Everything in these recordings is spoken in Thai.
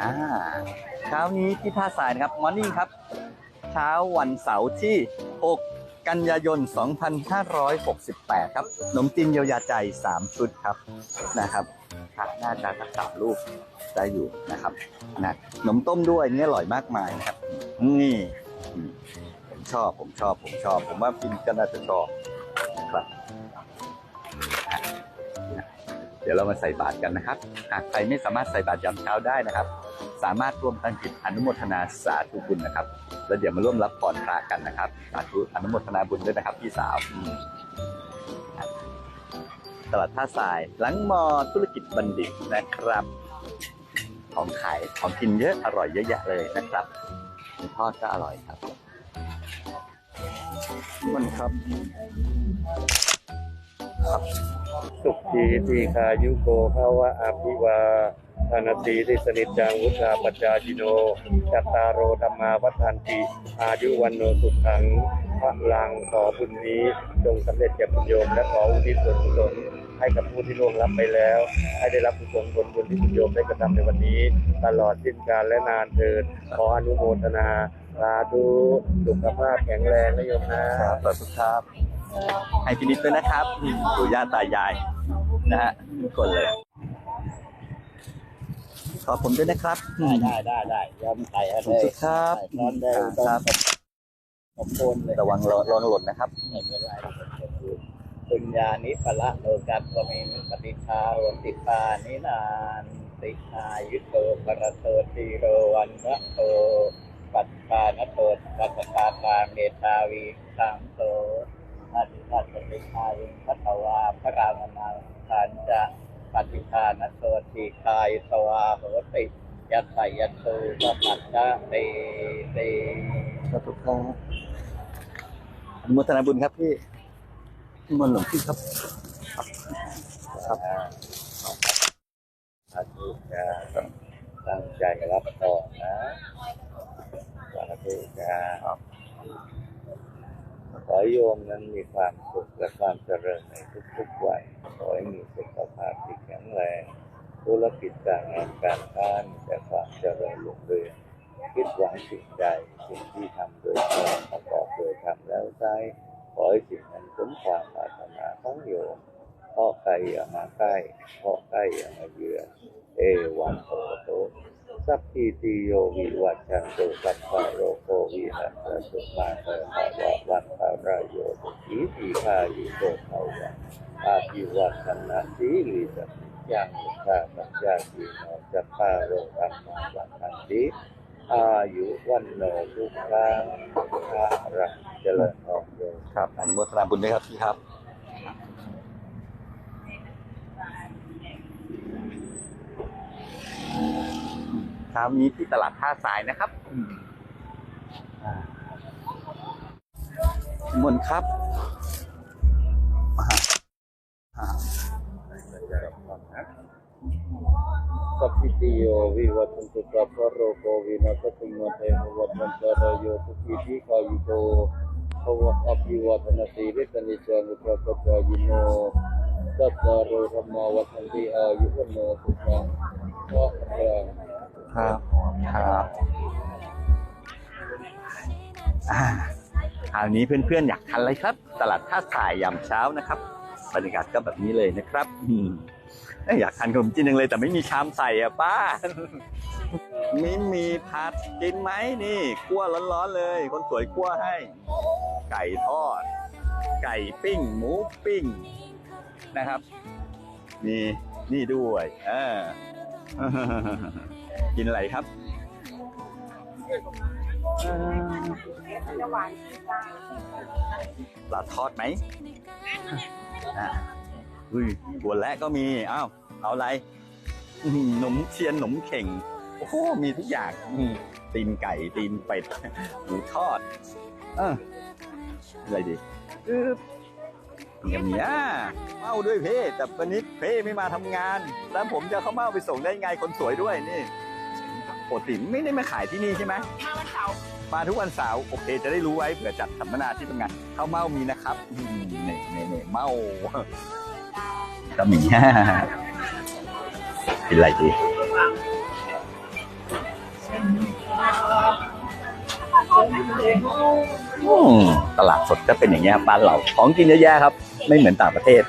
อ่าเช้านี้ที่ท่าทรายนะครับมอร์นิ่งครับ เช้าวันเสาร์ที่ 6 กันยายน 2568 ครับขนมจีนเยียวยาใจ 3 ชุดครับนะครับน่าจะสักสามลูกได้อยู่นะครับนะขนมต้มด้วยนี่อร่อยมากมายนะครับ นี่ผมชอบผมชอบผมชอบ ผมว่าพินก็น่าจะชอบครับ ดี๋ยวเรามาใส่บาตรกันนะครับ หากใครไม่สามารถใส่บาตรยามเช้าได้นะครับ สามารถร่วมตั้งจิตอนุโมทนาสาธุบุญนะครับ แล้วเดี๋ยวมาร่วมรับพรพระกันนะครับสาธุอนุโมทนาบุญด้วยนะครับพี่สาวตลาดท่าทรายหลังมอธุรกิจบัณฑิตนะครับ ของขายของกินเยอะอร่อยเยอะแยะเลยนะครับทอดก็อร่อยครับมันครับ สุขีทีคายุโกภาวะอภิวาธนตีทิสนิจจังวุฒาปัจจาจิโนจัตตารโอธรรมาวัฏันติอายุวันโนสุขังพระลังขอบุญนี้จงสำเร็จแก่บุญโยมและขออุทิศส่วนกุศลให้กับผู้ที่ล่วงลับไปแล้ว ให้ได้รับกุศลผลบุญที่บุญโยมได้กระทำในวันนี้ ตลอดสิ้นกาลและนานเทินขออนุโมทนาสาธุสุขภาพแข็งแรงนะโยมนะครับขอบคุครับ ให้พินิจด้วยนะครับปู่ย่าตายายนะฮะทุกคนเลย ขอผมด้วยนะครับได้ได้ได้ยอมใส่อะขอบคุณครับร้อนแดงครับผมโคนเลยระวังระวังหล่นนะครับไม่เป็นไรปุญญานิพละโลกัสสมิงปฏิชาโหติปานินานตินายุโตปรโตตีโรวันระโตปัตตานโตปัตตาตาเมตาวีสังโต อาติทัสติคายิงพัทวาพระรามนาขันจะปฏิทานโสติคายสวาโหติยัตไตยัตโตปปัตตะเตเตขอบคุณครับอนุโมทนาบุญครับพี่นิมนหลวงพี่ครับครับ สาธุจะตั้งใจรับต่อนะสาธุจะขอ ให้โยมนั้นมีความสุขและความเจริญในทุกๆวัน ขอให้มีสุขภาพที่แข็งแรง ธุรกิจการงานการค้ามีแต่ความเจริญรุ่งเรืองคิดหวังสิ่งใดสิ่งที่ทำโดยชอบประกอบโดยทำแล้วใช้ขอให้สิ่งนั้นสมความปรารถนาของโยมเพราะใครอย่ามาใกล้เพราะใกล้อย่ามาเยือนเอวันโตโต สัพพิติโยวิวัชชันตุสัพพะโรโควินัสสุมาเตภาวะวันตาราโยตุขีทีฆายุโกภาวะอาภิวัชนะสีลิสนิยังมุขะสัจจาทีนจัปปาโรธรรมาวันตันติอายุวันโนทุกขังภาระเจริญทองโยมครับอนุโมทนาบุญด้วยครับพี่ครับ เช้านี้ที่ตลาดท่าทรายนะครับอ่านิมนครับสัพพิติโยวิวัตตุสัพพะโรโควินาศตุมาเตภวัตวันตรายโยสุขีทีขายุโกภวะอภิวัตนาสีริสนิจานุปปัจจายโนสัตตารโรธรรมวัฏันติอายุวโนสุขังพระรัง ครับครับอ่าคราวนี้เพื่อนๆอยากทานอะไรครับ ตลาดท่าทรายยามเช้านะครับบรรยากาศก็แบบนี้เลยนะครับอืมเอ้ยากทานขนมจีนจังเลยแต่ไม่มีชามใส่อะป้าไม่มีผัดกินไหมนี่คั่วร้อนๆเลย คนสวยคั่วให้ ไก่ทอด ไก่ปิ้ง หมูปิ้งนะครับ มีนี่ด้วย เออ กินอะไรครับปลาทอดไหมอุ้ยบัวและก็มี อ้าว เอาอะไรหนมเชียนหนมเข่ง โอ้โห มีทุกอย่างตีนไก่ตีนเป็ดหมูทอด เอออะไรดีอย่างเนี้ยเมาด้วยเพ่แต่วันนี้เพ่ไม่มาทำงาน แล้วผมจะเข้าเมาไปส่งได้ไงคนสวยด้วยนี่ ปกติไม่ได้มาขายที่นี่ใช่ไหมมาวันเสาร์มาทุกวันเสาร์โอเค จะได้รู้ไว้เผื่อจัดสัมมนาที่ทำงานข้าวเมามีนะครับอืมเนี่ยเนี่ยเนี่ยเมาก็มีกินอะไรดีอืมตลาดสดก็เป็นอย่างเงี้ยครับบ้านเราของกินเยอะแยะครับ ไม่เหมือนต่างประเทศ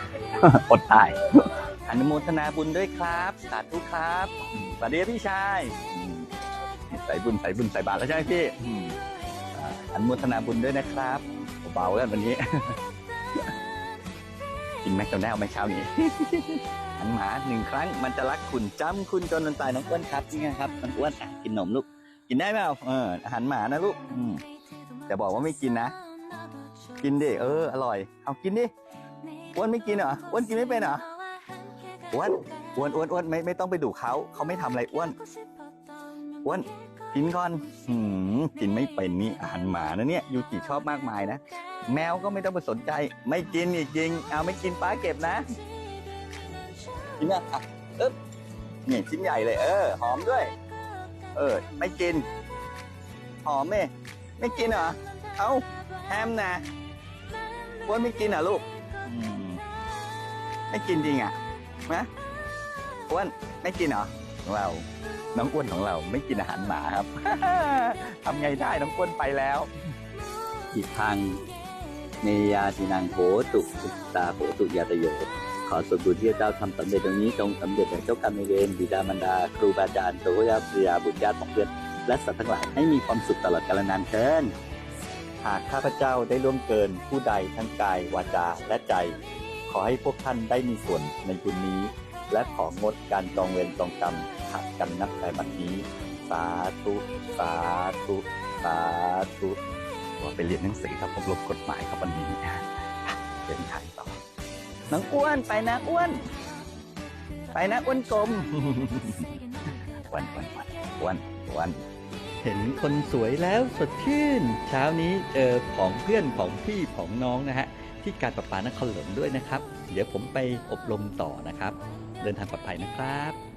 อดตายอนุโมทนาบุญด้วยครับ สาธุครับอืมสวัสดีครับพี่ชาย อืมใส่บุญใส่บุญใส่บาตรแล้วใช่ไหมพี่อืมอ่าอนุโมทนาบุญด้วยนะครับ เบาๆกันวันนี้ กินแมคโดนัลด์ไหมเช้านี้ หันหมาหนึ่งครั้งมันจะรักคุณจำคุณจนมันตายน้องอ้วนครับนี่ไงครับน้องอ้วนอะกินนมลูก กินได้เปล่าเอออาหารหมานะลูกอืมแต่บอกว่าไม่กินนะ กินดิเอออร่อย เอากินดิอ้วนไม่กินเหรออ้วนกินไม่เป็นเหรออ้วนอ้วนอ้วนอ้วนไม่ไม่ต้องไปดุเขาเขาไม่ทำอะไรอ้วนอ้วน กินก่อนหืมกินไม่เป็นนี่อาหารหมานะเนี่ยยูกิชอบมากมายนะ แมวก็ไม่ต้องไปสนใจ ไม่กินอีกจริง เอาไม่กินป้าเก็บนะ กินนะอะเอ๊บนี่ชิ้นใหญ่เลย เออ หอมด้วย เออ ไม่กิน หอมไหมไม่กินเหรอ เอาแฮมนะอ้วนไม่กินเหรอลูกไม่กินจริงอะนะอ้วนไม่กินเหรอของเรา น้องอ้วนของเราไม่กินอาหารหมาครับ ทำไงได้น้องอ้วนไปแล้ว อีกทางเนยาตินังโหตุสุตาโหตุยาตโย ขอส่วนบุญที่เจ้าทำสำเร็จตรงนี้จงสำเร็จแก่เจ้ากรรมนายเวรบิดามารดา ครูบาอาจารย์ตัวญาติภรรยาบุตรญาติของเพื่อนและสัตว์ทั้งหลายให้มีความสุขตลอดกาลนานเทินหากข้าพเจ้าได้ล่วงเกินผู้ใดทั้งกายวาจาและใจ ขอให้พวกท่านได้มีส่วนในบุญนี้ และของงดการจองเวรจองกรรมหักกันนับแต่บัดนี้ สาธุ สาธุ สาธุว่าไปเรียนหนังสือครับผมลบกฎหมายครับวันนี้เดินทางต่อน้องอ้วนไปนะอ้วน ไปนะอ้วนกลมอ้วนอ้วนอ้วนอ้วนเห็นคนสวยแล้วสดชื่น เช้านี้เจอของเพื่อนของพี่ของน้องนะฮะที่การประปานครหลวงด้วยนะครับ เดี๋ยวผมไปอบรมต่อนะครับ เดินทางปลอดภัยนะครับ